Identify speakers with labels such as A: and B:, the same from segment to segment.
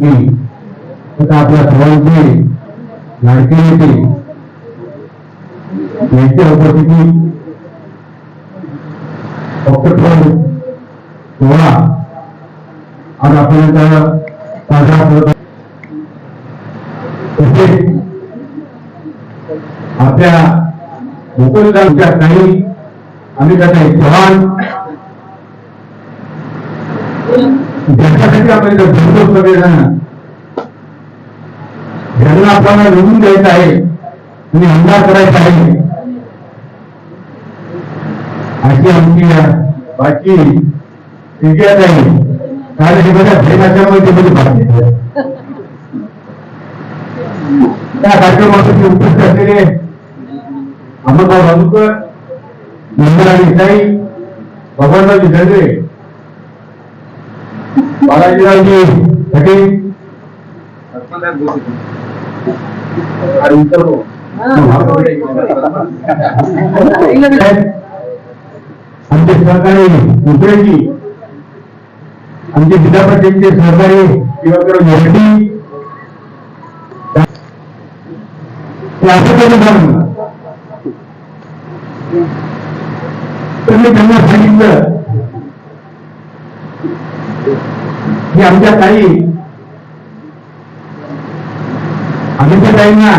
A: की आता आपल्या सर्वांची लाडकी नेते यांच्या उपस्थिती फक्त सोहळा आज आपण साजरा करत तसेच आपल्या मुकुंदांच्या काही आम्ही त्याचा चव्हाण ज्याच्यासाठी आपण इथं जमतो सगळेजण ज्यांना आपल्याला निवडून द्यायचं आहे. आणि आमदार करायचा आहे. अशी आमची बाकी विजयात आहे. कारण हे बघा प्रेमाच्यामुळे ते मध्ये भाग त्या कार्यक्रमासाठी उपस्थित असलेले अमरभाऊ राजूकर नंदराणी साई भगवानरावजी दर्गे बालाजीरावजी पटेल आणि इतर लोक. आमचे सहकारी मुद्रेजी आमचे विद्यापीठाचे सहकारी दिवाकर येरडी ते असं कधी म्हणून तर मी त्यांना सांगितलं की आमच्या काही आमच्या ताईंना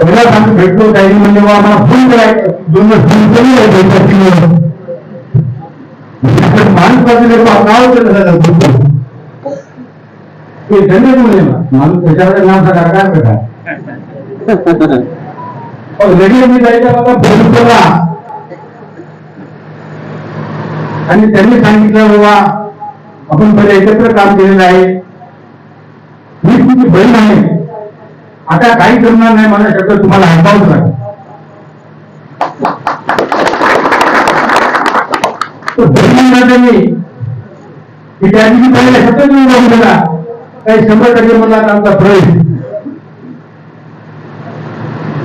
A: पहिला सांग भेटलो काही म्हणजे आम्हाला फोन करायचं दोन फोन करून माणसाचे नाव केलं ते माणूस त्याच्याकडे नाव काय प्रकार लगेच मी जायच्या बाबा फोन केला आणि त्यांनी सांगितलं बाबा आपण पहिले एकत्र काम केलेलं आहे. मी तुमची बहीण आहे. आता काही करणार नाही मला शब्द तुम्हाला ऐकावंच लागेल तो त्यांनी की त्या दिवशी पहिले शब्द तुम्ही जाऊन गेला काही शंभर टक्के मला आमचा प्रवेश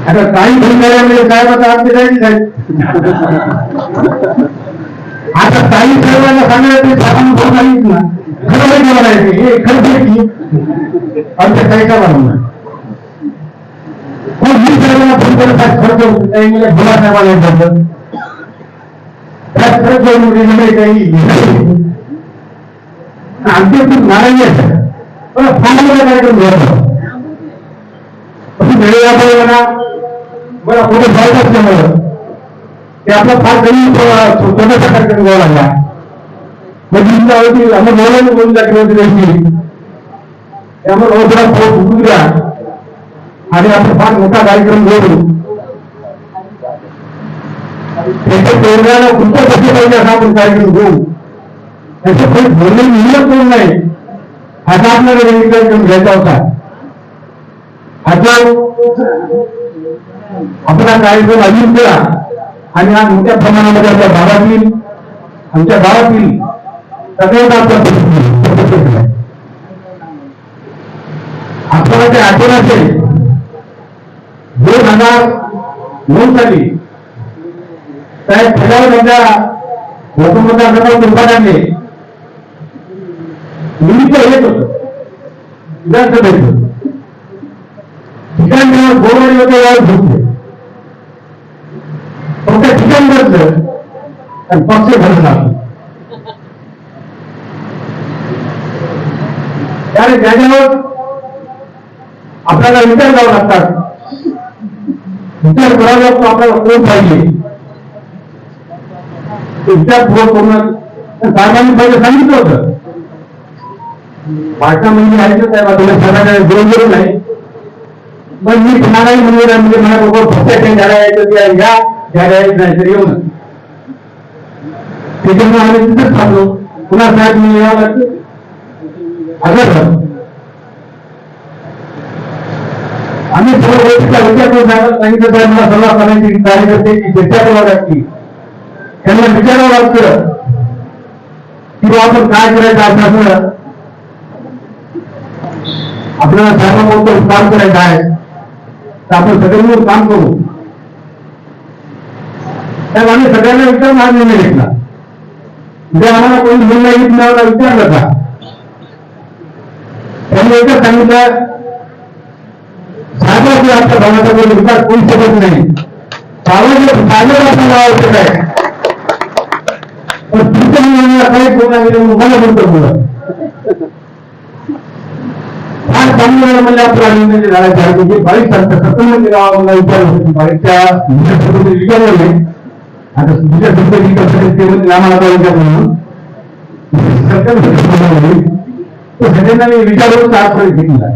A: आता काही बहिणाऱ्यामध्ये साहेब आता आमचे जायचे साहेब आता काही सर्वांना सांगायला ते साधारण बोल नाहीच ना. खरं नाही मला येते हे खरं की? आमच्या काही का म्हणून मग मी सर्वांना फोन करत आहे खर्च होतो काही म्हणायचं होतं साहेबाला येत त्यात खर्च होऊन काही आमचे खूप नाराजी आहे पण फांगला कार्यक्रम घ्यावा वेळेला म्हणा मला कोणी जायचं असल्यामुळं. ते आपला फार गरीब छोटासा कार्यक्रम घ्यावा लागला. म्हणजे आम्ही बोलायला बोलून जाते होती त्यांची त्यामुळे फोन द्या आणि आपण फार मोठा कार्यक्रम घेऊ त्याच्या कुठं कसे पाहिजे असा आपण कार्यक्रम घेऊ? त्याचं काही बोलणे नियम कोण नाही. असा आपल्याला वेगळी कार्यक्रम घ्यायचा होता. आता आपला कार्यक्रम अजून केला आणि आज मोठ्या प्रमाणामध्ये आपल्या भागातील आमच्या गावातील सगळ्यांना आपला आपल्याला ते आठवण असेल दोन हजार नऊ साली साहेब खेळावर माझ्या मतदारसंघात दुर्भाग्याने निमित्त येत होत. विधानसभेचं ठिकाण गोरवाडी होते यावर झोपले फक्त ठिकाण बदलं आणि पक्ष भरला त्याने त्याच्यावर आपल्याला विचार करावा लागतात. विचार करावा लागतो आपल्याला कोण पाहिजे. विचार पूर्ण करून साहेबांनी पहिले सांगितलं होतं. भाषा म्हणजे आहे आहे तुम्ही सगळ्यांना बरोबर नाही. पण मी कुणालाही म्हणजे म्हणजे माझ्याबरोबर फक्त काही झाडा यायचं ते या झाडा नाही तर येऊ नये आम्ही तिथेच थांबलो. पुन्हा साहेब मी यावं लागतं. अगं आम्ही सर्व गोष्टीचा विचार करून सांगितलं साहेब मला सल्ला करायची कार्यकर्त्यांची चर्चा करावी लागते त्यांना विचारावं लागतं. की आपण काय करायचं असं आपल्याला? साहेबांबरोबर काम करायचं आहे. तर आपण सगळे मिळून काम करू. साहेब आम्ही सगळ्यांना विचारून हा निर्णय घेतला. म्हणजे आम्हाला कोणी निर्णय घेतला विचारलं का? त्यांनी एकच सांगितलं साधा की आपल्या भावाचा कोणी विकास होऊ शकत नाही. सावध साधं असणं आवश्यक आहे पण तुमच्या काही कोणा मला म्हणतो मुलं फार म्हणजे आपल्या आहे म्हणजे सत्तर गावाला आता दुसऱ्या शब्द ते आम्हाला आता विचार म्हणून. सरकार तो सगळ्यांना मी विचारून आजपर्यंत घेतला.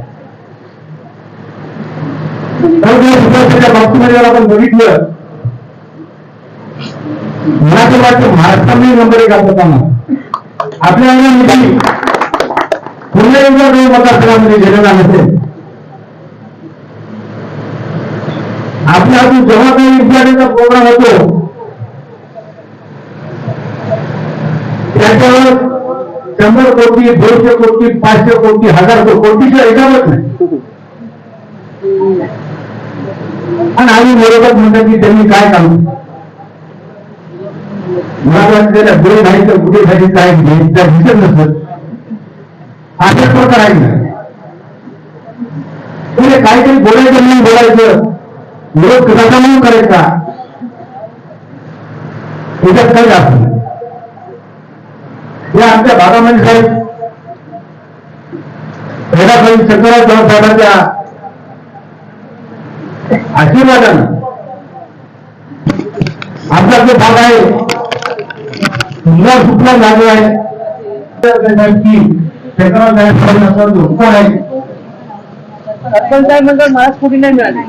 A: बाबतीमध्ये आपण बघितलं मला तर वाटतं महाराष्ट्रामध्ये नंबर एक आपला काम आपल्या निधी पुन्हा एकदा दोन मतदारसंघामध्ये गेलेला नसेल. आपल्या हातून जेव्हा काही विद्यार्थ्यांचा प्रोग्राम होतो त्याच्यावर शंभर कोटी दोनशे कोटी पाचशे कोटी हजार कोटी कोटीच्या हिसाबच नाही. आणि आम्ही बरोबर म्हणतात की त्यांनी काय काम? मला वाटतं नाही तर कुठे साठी काय त्या दिसत नसत अशा प्रकार आहे ना. म्हणजे काहीतरी बोलायचं म्हणून बोलायचं. विरोध कसा म्हणून करायचा? त्याच्यात काही अर्थ या आमच्या भागामध्ये साहेब पहिला काही शंकरराव चव्हाण साहेबांच्या आशीर्वादानं आमचा जो भाग आहे मुला सुटला झालो आहे. की शंकरराव साहेब साहेबांचा जो उपकार आहे
B: सरपंच साहेब म्हणजे मला स्कूटी नाही मिळाली.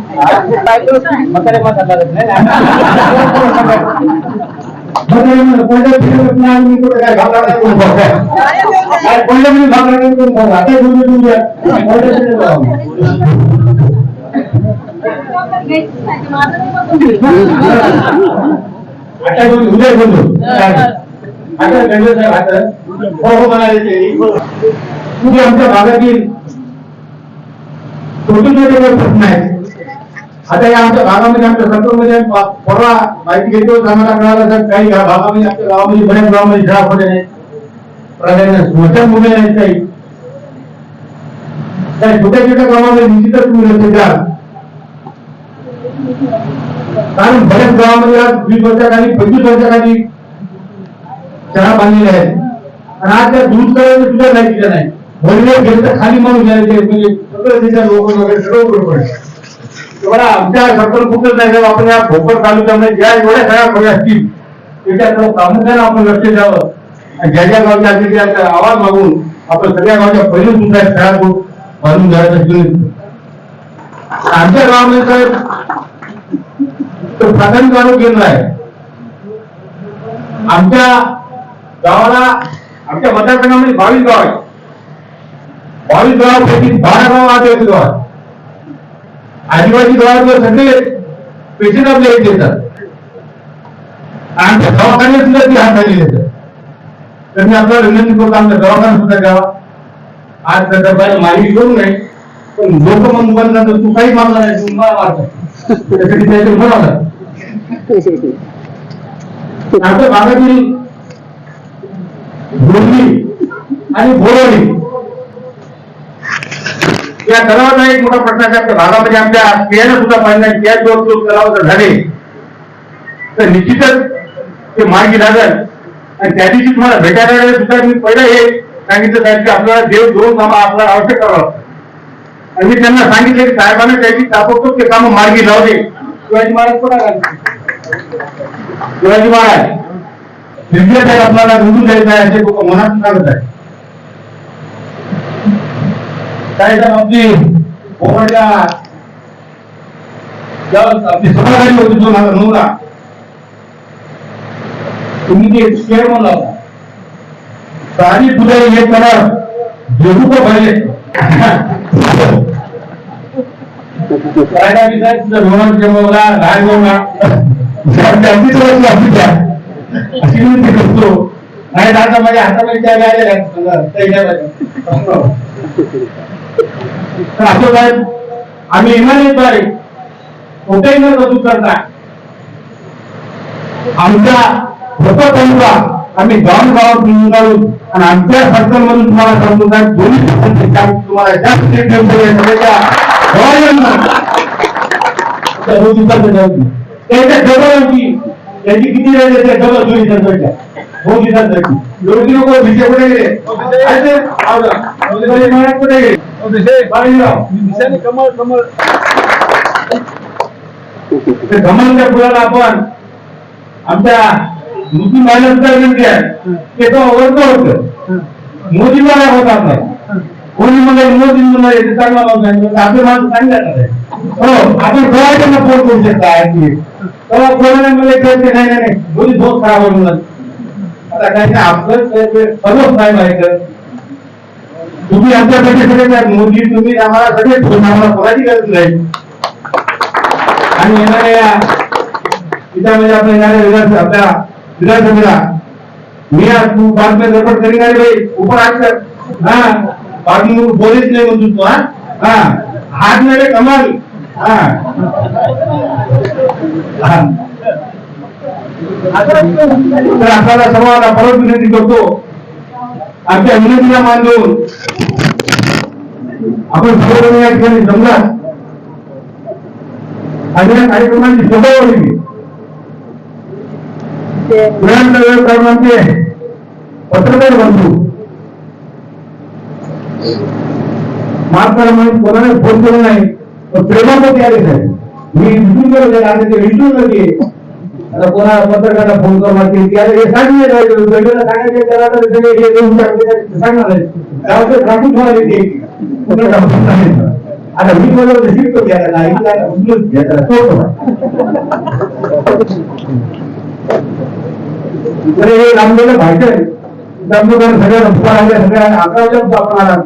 A: आमच्या भागातील छोटे छोटे काही प्रश्न आहेत आता या आमच्या भागामध्ये आमच्या संतोषमध्ये परवा माहिती घेतो होती आम्हाला कळालं सर काही गा- भागामध्ये आमच्या गावामध्ये बऱ्याच गावामध्ये शाळा खोल्या नाही प्राधान्य स्मशान मुले आहेत काही त्या छोट्या छोट्या गावामध्ये निश्चितच मुलं लक्ष द्या. कारण बऱ्याच गावामध्ये आज वीस वर्षाखाली पंचवीस वर्षाखाली शाळा बांधलेल्या आहेत आणि आज त्या दूध करायला सुद्धा नाही दिलं नाही. वडील गेलं तर खाली मारून घ्यायचे म्हणजे सगळं त्याच्या लोक वगैरे सगळं बरोबर आहे बघा आमच्या सर्कल कुठंच नाही आपण या भोकर तालुक्यामध्ये ज्या एवढ्या सगळ्या खोल्या असतील त्याच्याकडे प्रामुख्याने आपण लक्ष द्यावं. आणि ज्या ज्या गावच्या असतील त्याचा आवाज मागून आपण सगळ्या गावच्या पहिले सुद्धा शाळा बांधून घ्यायचा विनंती. आमच्या गावामध्ये तर प्राथमिक आरोग्य केंद्र आहे. आमच्या गावाला आमच्या मतदारसंघामध्ये बावीस गाव आहे बावीस गावापैकी बारा गाव आदिवासी गाव आहे आदिवासी गावातले सगळे पेशंट आपल्या इथे येतात आमच्या दवाखान्यात सुद्धा ती हात झालेली येतात तर मी आपला विनंती करतो आमच्या दवाखाना सुद्धा द्यावा आज त्या डब्याला माहिती करू नये पण लोक मग म्हणतात तू काही मागला नाही तू मला मारतो त्यासाठी त्याचे म्हणाला आमच्या भागातील बोलणी आणि बोलवणी या तलावाचा एक मोठा प्रश्न आहे भागामध्ये आमच्या पेयानं सुद्धा पाहिजे नाही त्या दोन तलाव जर झाले. तर निश्चितच ते मार्गी लागल. आणि त्या दिवशी तुम्हाला भेटायला सुद्धा मी पहिलं हे सांगितलं साहेब की आपल्याला देव दोन कामं आपल्याला आवश्यक करावं आणि मी त्यांना सांगितलं की साहेबांना त्याची ताबडतोब ते कामं मार्गी लावले शिवाजी महाराज कोणा शिवाजी महाराज. आपल्याला निवडून द्यायचं आहे असे लोक मनात सांगत आहे काय तर आपली कोकणच्या जेव्हा आपली सभा होती दोन हजार नऊ ला तुम्ही ते चेअरमन लावता सारी तुझे हे कलर जेवू का पाहिजे काय काय विचार तुझं रोहन जमवला लहान जमवला अशी विनंती करतो नाही दादा माझ्या हातामध्ये त्या गायला तर असं साहेब आम्ही इमानीद्वारे कुठेही न रजू करता. आमच्या होता तालुका आम्ही गाव गावात निघालो आणि आमच्या सरकारमधून तुम्हाला सांगतो का दोन्ही पक्षांचे काम तुम्हाला जास्त सीट दिले सगळ्याच्या गवाऱ्यांना. त्या दोन दिवसाचं जाऊ त्याच्या डबल होती त्याची किती राहिले त्या डबल दोन दिवसाच्या दोन दिवसासाठी. योगी लोक विषय कुठे गेले? महाराज कुठे गेले.
B: कमळ कमळ.
A: ते धमनच्या फुलाला आपण आमच्या मुस्लिम महिलांचा विनंती आहे ते तो होत. मोदी मला होत नाही कोणी म्हणजे मोदी म्हणजे ते चांगला माणूस आहे आपले माणूस चांगले असतात हो आपण कोणाच्या फोन करू शकता आणखी तेव्हा हो, कोणाला मला कळते नाही नाही नाही मोदी खराब आहे म्हणून आता काही नाही आपलं ते- ते सर्वच नाही माहिती. तुम्ही आमच्यासाठी सगळे काय मोदी तुम्ही आम्हाला सगळे फोन आम्हाला कोणाची गरज नाही. आणि येणाऱ्या त्यामध्ये आपण येणाऱ्या विधान आपल्या विधानसभेला मी आज तू बातम्या रेकॉर्ड करीन आणि बाई उपर हात कर हा. बातमी बोलेच नाही म्हणतो तू हा हा हात नाही रे कमाल हा हा. तर आपल्याला सर्वांना परत विनंती करतो आमच्या विनंतीला मान देऊन आपण सर्वजण या ठिकाणी जमला आणि या कार्यक्रमाची शोभा वाढली वेळांचा वेळ कारणांचे पत्रकार बंधू माफ करा कोणाने फोन केला नाही पण प्रेमामध्ये आले साहेब मी विष्णू करत आता ते आता कोणा पत्रकाराला फोन करून वाटते की अरे हे सांगितलं जायचं त्याला तर हे देऊन सांगणार आहे. राखून ते. सांगितलं. आता मी बोललो शिकतो घ्यायला नाही घ्यायला हे रामदेवला सगळ्या रस्ता सगळ्या अकरा आपण आला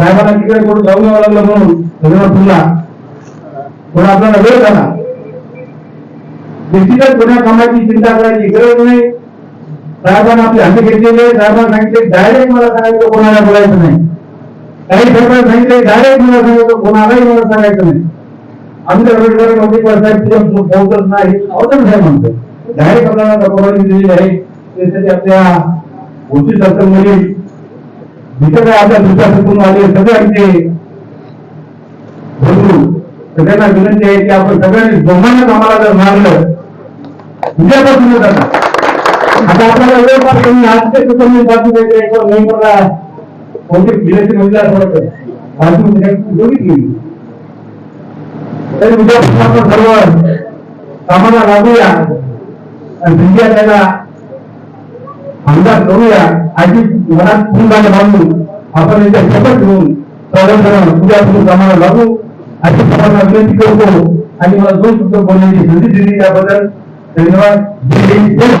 A: साहेबांना तिकडे कोण जाऊन यावं लागलं म्हणून सगळं पुन्हा पण आपल्याला वेळ झाला निश्चितच कोणा कामाची चिंता करायची गरज नाही. साहेबांना आपली हाती घेतलेले आहे. साहेबांना सांगितले डायरेक्ट मला सांगायचं कोणाला बोलायचं नाही. काही साहेबांना सांगितले डायरेक्ट मला सांगायचं कोणालाही मला सांगायचं नाही. आमच्या रोजगारमध्ये साहेब तुला पोहोचत नाही. अवतरण साहेब म्हणतो. डायरेक्ट आपल्याला परवानगी दिलेली आहे. त्यासाठी आपल्या गोष्टी सरकारमध्ये जिथे काय आपल्या दुसऱ्या कुटुंब आले सगळ्यांचे बंधू. सगळ्यांना विनंती आहे की आपण सगळ्यांनी दोघांनाच आम्हाला जर मारलं उद्यापासून आता. आपल्याला वेळ फार कमी आज ते कुटुंब बाजू वगैरे एक नोव्हेंबरला बहुतेक जिल्ह्याची महिला असं बाजू दोघी गेली तरी उद्यापासून आपण सर्व कामाला लागूया. आणि विद्यार्थ्यांना आमदार करूया आधी मनात फुलबाग बांधून आपण यांच्या शपथ घेऊन सर्वजण उद्यापासून कामाला लागू. अशी सर्वांना विनंती करतो. आणि मला दोन शब्द बोलण्याची संधी दिली त्याबद्दल धन्यवाद.